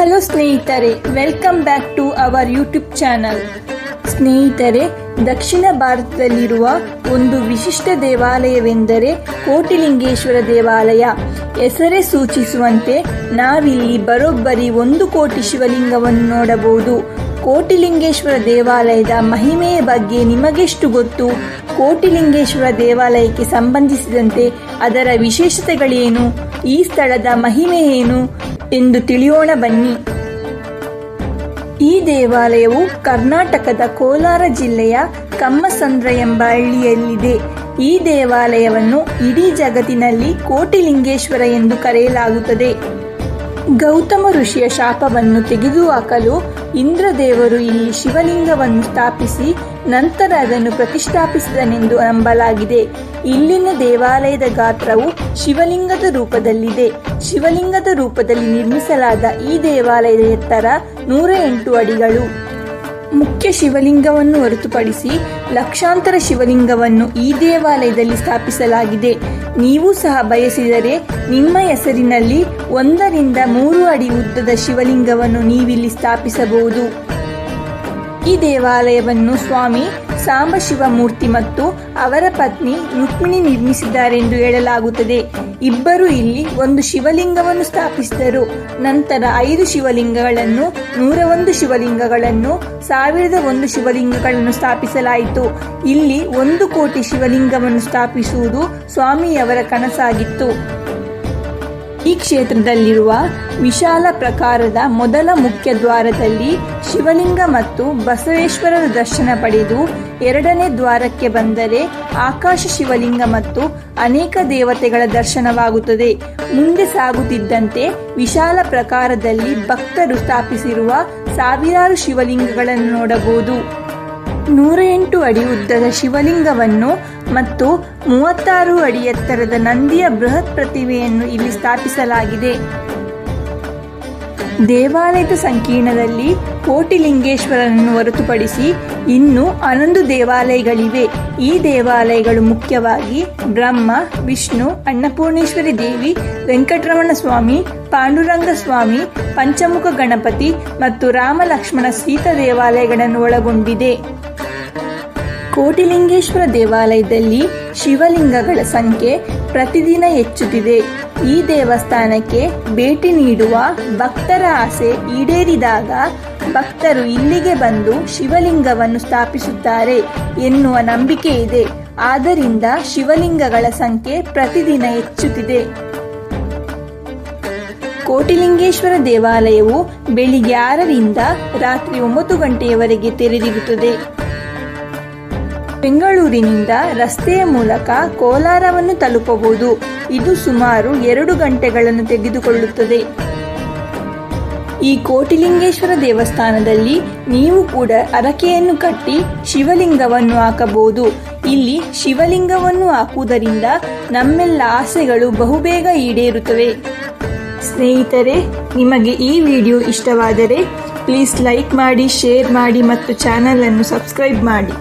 Hello ಸ್ನೇಹಿತರೆ welcome back to our YouTube channel ಸ್ನೇಹಿತರೆ, ದಕ್ಷಿಣ ಭಾರತದಲ್ಲಿರುವ ಒಂದು ವಿಶಿಷ್ಟ ದೇವಾಲಯವೆಂದರೆ ಕೋಟಿಲಿಂಗೇಶ್ವರ ದೇವಾಲಯ. ಹೆಸರೇ ಸೂಚಿಸುವಂತೆ ನಾವಿಲ್ಲಿ ಬರೋಬ್ಬರಿ ಒಂದು ಕೋಟಿ ಶಿವಲಿಂಗವನ್ನು ನೋಡಬಹುದು. ಕೋಟಿಲಿಂಗೇಶ್ವರ ದೇವಾಲಯದ ಮಹಿಮೆಯ ಬಗ್ಗೆ ನಿಮಗೆಷ್ಟು ಗೊತ್ತು? ಕೋಟಿಲಿಂಗೇಶ್ವರ ದೇವಾಲಯಕ್ಕೆ ಸಂಬಂಧಿಸಿದಂತೆ ಅದರ ವಿಶೇಷತೆಗಳೇನು? ಈ ಸ್ಥಳದ ಮಹಿಮೆ ಏನು? ಎಂದು ತಿಳಿಯೋಣ ಬನ್ನಿ. ಈ ದೇವಾಲಯವು ಕರ್ನಾಟಕದ ಕೋಲಾರ ಜಿಲ್ಲೆಯ ಕಮ್ಮಸಂದ್ರ ಎಂಬ ಹಳ್ಳಿಯಲ್ಲಿದೆ. ಈ ದೇವಾಲಯವನ್ನು ಇಡೀ ಜಗತ್ತಿನಲ್ಲಿ ಕೋಟಿಲಿಂಗೇಶ್ವರ ಎಂದು ಕರೆಯಲಾಗುತ್ತದೆ. ಗೌತಮ ಋಷಿಯ ಶಾಪವನ್ನು ತೆಗೆದುಹಾಕಲು ಇಂದ್ರದೇವರು ಇಲ್ಲಿ ಶಿವಲಿಂಗವನ್ನು ಸ್ಥಾಪಿಸಿ ನಂತರ ಅದನ್ನು ಪ್ರತಿಷ್ಠಾಪಿಸಿದನೆಂದು ನಂಬಲಾಗಿದೆ. ಇಲ್ಲಿನ ದೇವಾಲಯದ ಗಾತ್ರವು ಶಿವಲಿಂಗದ ರೂಪದಲ್ಲಿದೆ. ಶಿವಲಿಂಗದ ರೂಪದಲ್ಲಿ ನಿರ್ಮಿಸಲಾದ ಈ ದೇವಾಲಯದ ಎತ್ತರ ನೂರ ಎಂಟು ಅಡಿಗಳು. ಮುಖ್ಯ ಶಿವಲಿಂಗವನ್ನು ಹೊರತುಪಡಿಸಿ ಲಕ್ಷಾಂತರ ಶಿವಲಿಂಗವನ್ನು ಈ ದೇವಾಲಯದಲ್ಲಿ ಸ್ಥಾಪಿಸಲಾಗಿದೆ. ನೀವು ಸಹ ಬಯಸಿದರೆ ನಿಮ್ಮ ಹೆಸರಿನಲ್ಲಿ ಒಂದರಿಂದ ಮೂರು ಅಡಿ ಉದ್ದದ ಶಿವಲಿಂಗವನ್ನು ನೀವಿಲ್ಲಿ ಸ್ಥಾಪಿಸಬಹುದು. ಈ ದೇವಾಲಯವನ್ನು ಸ್ವಾಮಿ ಸಾಂಬಶಿವ ಮೂರ್ತಿ ಮತ್ತು ಅವರ ಪತ್ನಿ ರುಕ್ಮಿಣಿ ನಿರ್ಮಿಸಿದ್ದಾರೆಂದು ಹೇಳಲಾಗುತ್ತದೆ. ಇಬ್ಬರು ಇಲ್ಲಿ ಒಂದು ಶಿವಲಿಂಗವನ್ನು ಸ್ಥಾಪಿಸಿದರು. ನಂತರ ಐದು ಶಿವಲಿಂಗಗಳನ್ನು ನೂರ ಒಂದು ಶಿವಲಿಂಗಗಳನ್ನು, ಸಾವಿರದ ಒಂದು ಶಿವಲಿಂಗಗಳನ್ನು ಸ್ಥಾಪಿಸಲಾಯಿತು. ಇಲ್ಲಿ ಒಂದು ಕೋಟಿ ಶಿವಲಿಂಗವನ್ನು ಸ್ಥಾಪಿಸುವುದು ಸ್ವಾಮಿಯವರ ಕನಸಾಗಿತ್ತು. ಈ ಕ್ಷೇತ್ರದಲ್ಲಿರುವ ವಿಶಾಲ ಪ್ರಕಾರದ ಮೊದಲ ಮುಖ್ಯ ದ್ವಾರದಲ್ಲಿ ಶಿವಲಿಂಗ ಮತ್ತು ಬಸವೇಶ್ವರರ ದರ್ಶನ ಪಡೆದು ಎರಡನೇ ದ್ವಾರಕ್ಕೆ ಬಂದರೆ ಆಕಾಶ ಶಿವಲಿಂಗ ಮತ್ತು ಅನೇಕ ದೇವತೆಗಳ ದರ್ಶನವಾಗುತ್ತದೆ. ಮುಂದೆ ಸಾಗುತ್ತಿದ್ದಂತೆ ವಿಶಾಲ ಪ್ರಕಾರದಲ್ಲಿ ಭಕ್ತರು ಸ್ಥಾಪಿಸಿರುವ ಸಾವಿರಾರು ಶಿವಲಿಂಗಗಳನ್ನು ನೋಡಬಹುದು. ನೂರ ಎಂಟು ಅಡಿ ಉದ್ದದ ಶಿವಲಿಂಗವನ್ನು ಮತ್ತು ಮೂವತ್ತಾರು ಅಡಿ ಎತ್ತರದ ನಂದಿಯ ಬೃಹತ್ ಪ್ರತಿಮೆಯನ್ನು ಇಲ್ಲಿ ಸ್ಥಾಪಿಸಲಾಗಿದೆ. ದೇವಾಲಯದ ಸಂಕೀರ್ಣದಲ್ಲಿ ಕೋಟಿಲಿಂಗೇಶ್ವರನನ್ನು ಹೊರತುಪಡಿಸಿ ಇನ್ನೂ ಹನ್ನೊಂದು ದೇವಾಲಯಗಳಿವೆ. ಈ ದೇವಾಲಯಗಳು ಮುಖ್ಯವಾಗಿ ಬ್ರಹ್ಮ, ವಿಷ್ಣು, ಅನ್ನಪೂರ್ಣೇಶ್ವರಿ ದೇವಿ ವೆಂಕಟರಮಣ ಸ್ವಾಮಿ ಪಾಂಡುರಂಗ ಸ್ವಾಮಿ ಪಂಚಮುಖ ಗಣಪತಿ ಮತ್ತು ರಾಮ ಲಕ್ಷ್ಮಣ ಸೀತಾ ದೇವಾಲಯಗಳನ್ನು ಒಳಗೊಂಡಿದೆ. ಕೋಟಿಲಿಂಗೇಶ್ವರ ದೇವಾಲಯದಲ್ಲಿ ಶಿವಲಿಂಗಗಳ ಸಂಖ್ಯೆ ಪ್ರತಿದಿನ ಹೆಚ್ಚುತ್ತಿದೆ. ಈ ದೇವಸ್ಥಾನಕ್ಕೆ ಭೇಟಿ ನೀಡುವ ಭಕ್ತರ ಆಸೆ ಈಡೇರಿದಾಗ ಭಕ್ತರು ಇಲ್ಲಿಗೆ ಬಂದು ಶಿವಲಿಂಗವನ್ನು ಸ್ಥಾಪಿಸುತ್ತಾರೆ ಎನ್ನುವ ನಂಬಿಕೆ ಇದೆ. ಆದ್ದರಿಂದ ಶಿವಲಿಂಗಗಳ ಸಂಖ್ಯೆ ಪ್ರತಿದಿನ ಹೆಚ್ಚುತ್ತಿದೆ. ಕೋಟಿಲಿಂಗೇಶ್ವರ ದೇವಾಲಯವು ಬೆಳಿಗ್ಗೆ ಆರರಿಂದ ರಾತ್ರಿ ಒಂಬತ್ತು ಗಂಟೆಯವರೆಗೆ ತೆರೆದಿರುತ್ತದೆ. ಬೆಂಗಳೂರಿನಿಂದ ರಸ್ತೆಯ ಮೂಲಕ ಕೋಲಾರವನ್ನು ತಲುಪಬಹುದು. ಇದು ಸುಮಾರು ಎರಡು ಗಂಟೆಗಳನ್ನು ತೆಗೆದುಕೊಳ್ಳುತ್ತದೆ. ಈ ಕೋಟಿಲಿಂಗೇಶ್ವರ ದೇವಸ್ಥಾನದಲ್ಲಿ ನೀವು ಕೂಡ ಅರಕೆಯನ್ನು ಕಟ್ಟಿ ಶಿವಲಿಂಗವನ್ನು ಹಾಕಬಹುದು. ಇಲ್ಲಿ ಶಿವಲಿಂಗವನ್ನು ಹಾಕುವುದರಿಂದ ನಮ್ಮೆಲ್ಲ ಆಸೆಗಳು ಬಹುಬೇಗ ಈಡೇರುತ್ತವೆ. ಸ್ನೇಹಿತರೆ, ನಿಮಗೆ ಈ ವಿಡಿಯೋ ಇಷ್ಟವಾದರೆ ಪ್ಲೀಸ್ ಲೈಕ್ ಮಾಡಿ ಶೇರ್ ಮಾಡಿ ಮತ್ತು ಚಾನಲನ್ನು ಸಬ್ಸ್ಕ್ರೈಬ್ ಮಾಡಿ.